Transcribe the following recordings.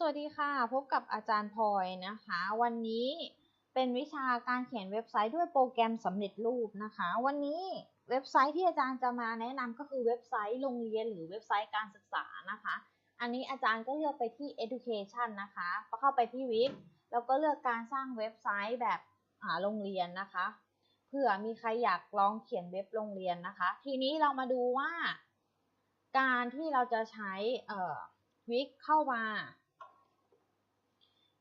สวัสดีค่ะ พบกับอาจารย์พลอยนะคะ วันนี้เป็นวิชาการเขียนเว็บไซต์ด้วยโปรแกรมสำเร็จรูปนะคะ วันนี้เว็บไซต์ที่อาจารย์จะมาแนะนำก็คือเว็บไซต์โรงเรียนหรือเว็บไซต์การศึกษานะคะ อันนี้อาจารย์ก็เลือกไปที่ education นะคะพอเข้าไปที่วิกแล้วก็เลือกการสร้างเว็บไซต์แบบโรงเรียนนะคะเผื่อมีใครอยากลองเขียนเว็บโรงเรียนนะคะ ทีนี้เรามาดูว่า การที่เราจะใช้วิกเข้ามา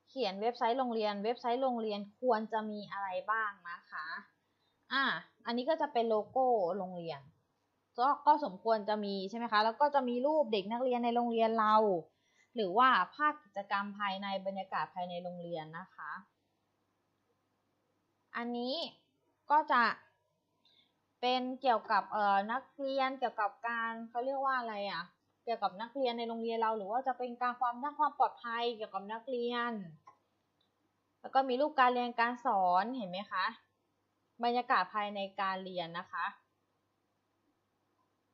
เขียนเว็บไซต์โรงเรียน เว็บไซต์โรงเรียนควรจะมีอะไรบ้างนะคะ อะ อันนี้ก็จะเป็นโลโก้โรงเรียน ก็ก็สมควรจะมีใช่ไหมคะ แล้วก็จะมีรูปเด็กนักเรียนในโรงเรียนเรา หรือว่าภาพกิจกรรมภายในบรรยากาศภายในโรงเรียนนะคะ อันนี้ก็จะเป็นเกี่ยวกับเอ่อนักเรียนเกี่ยวกับการเขาเรียกว่าอะไรอะ เกี่ยวกับนักเรียนในโรงเรียนเรา หรือว่าจะเป็นการความด้านความปลอดภัยเกี่ยวกับนักเรียน แล้วก็มีรูปการเรียนการสอนเห็นไหมคะ บรรยากาศภายในการเรียนนะคะ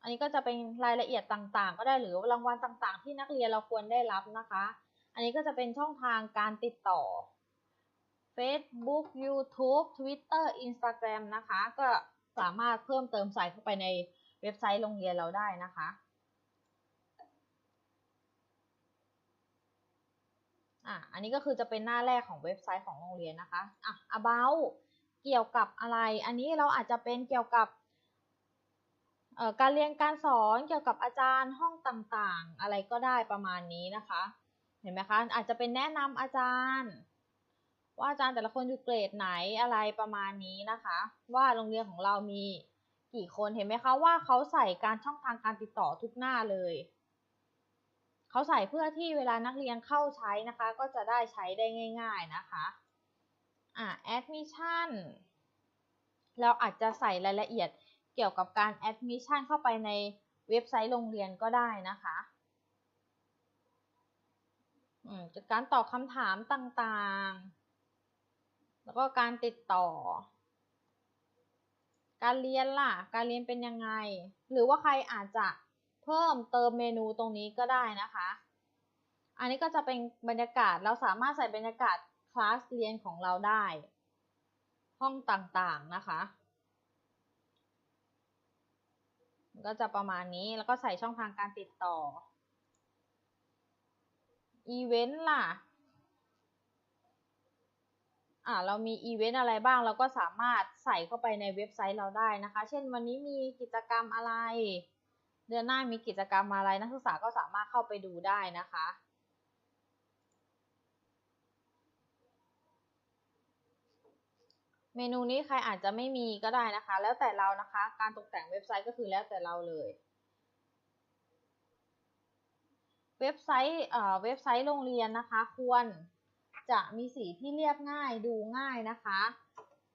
อันนี้ก็จะเป็นรายละเอียดต่างๆ ก็ได้หรือรางวัลต่างๆ ที่นักเรียนเราควรได้รับนะคะ อันนี้ก็จะเป็นช่องทางการติดต่อ Facebook YouTube Twitter Instagram นะคะ ก็สามารถเพิ่มเติมใส่เข้าไปในเว็บไซต์โรงเรียนเราได้นะคะ อะอันนี้ก็คือจะเป็นหน้าแรกของเว็บไซต์ของโรงเรียนนะคะอะ about เกี่ยวกับอะไร อันนี้เราอาจจะเป็นเกี่ยวกับการเรียนการสอนเกี่ยวกับอาจารย์ห้องต่างๆ อะไรก็ได้ประมาณนี้นะคะ เห็นไหมคะอาจจะเป็นแนะนำอาจารย์ ว่าอาจารย์แต่ละคนอยู่เกรดไหนอะไรประมาณนี้นะคะ ว่าโรงเรียนของเรามีกี่คนเห็นไหมคะว่าเขาใส่การช่องทางการติดต่อทุกหน้าเลย เขาใส่เพื่อที่เวลานักเรียนเข้าใช้นะคะ ก็จะได้ใช้ได้ง่าย ๆนะคะอ่า admission เราอาจจะใส่รายละเอียดเกี่ยวกับการ admission เข้าไปในเว็บไซต์โรงเรียนก็ได้นะคะอืมจากการตอบคำถามต่างๆ แล้วก็การติดต่อ การเรียนล่ะ การเรียนเป็นยังไง หรือว่าใครอาจจะ เพิ่มเติมเมนูตรงนี้ก็ได้นะคะ อันนี้ก็จะเป็นบรรยากาศ เราสามารถใส่บรรยากาศคลาสเรียนของเราได้ ห้องต่างๆนะคะก็จะประมาณนี้แล้วก็ใส่ช่องทางการติดต่อ อีเวนต์ล่ะ อ่าเรามีอีเวนต์อะไรบ้าง เราก็สามารถใส่เข้าไปในเว็บไซต์เราได้นะคะ เช่นวันนี้มีกิจกรรมอะไร เดือนหน้ามีกิจกรรมอะไรนักศึกษาก็สามารถเข้าไปดูได้นะคะ เมนูนี้ใครอาจจะไม่มีก็ได้นะคะ แล้วแต่เรานะคะ การตกแต่งเว็บไซต์ก็คือแล้วแต่เราเลย เว็บไซต์เอ่อเว็บไซต์โรงเรียนนะคะ ควรจะมีสีที่เรียบง่ายดูง่ายนะคะ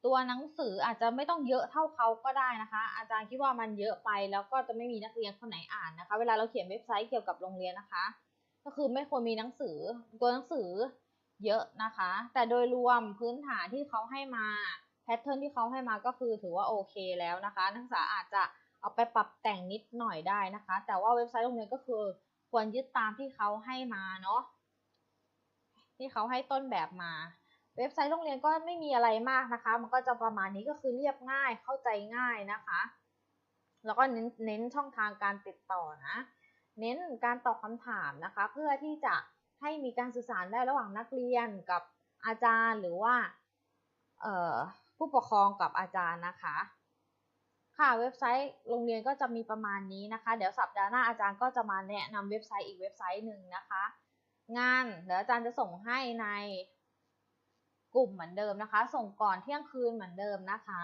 ตัวหนังสืออาจจะไม่ต้องเยอะเท่าเขาก็ได้นะคะ อาจารย์คิดว่ามันเยอะไปแล้วก็จะไม่มีนักเรียนคนไหนอ่านนะคะ เวลาเราเขียนเว็บไซต์เกี่ยวกับโรงเรียนนะคะ ก็คือไม่ควรมีหนังสือตัวหนังสือเยอะนะคะ แต่โดยรวมพื้นฐานที่เขาให้มาแพทเทิร์นที่เขาให้มาก็คือถือว่าโอเคแล้วนะคะ นักศึกษาอาจจะเอาไปปรับแต่งนิดหน่อยได้นะคะ แต่ว่าเว็บไซต์โรงเรียนก็คือควรยึดตามที่เขาให้มาเนาะที่เขาให้ต้นแบบมา เว็บไซต์โรงเรียนก็ไม่มีอะไรมากนะคะ มันก็จะประมาณนี้ก็คือเรียบง่ายเข้าใจง่ายนะคะ แล้วก็เน้นเน้นช่องทางการติดต่อนะ เน้นการตอบคำถามนะคะ เพื่อที่จะให้มีการสื่อสารได้ระหว่างนักเรียนกับอาจารย์หรือว่าผู้ปกครองกับอาจารย์นะคะ ค่ะเว็บไซต์โรงเรียนก็จะมีประมาณนี้นะคะ เดี๋ยวสัปดาห์หน้าอาจารย์ก็จะมาแนะนำเว็บไซต์อีกเว็บไซต์หนึ่งนะคะ งานเดี๋ยวอาจารย์จะส่งให้ใน กลุ่มเหมือนเดิมนะคะ ส่งก่อนเที่ยงคืนเหมือนเดิมนะคะ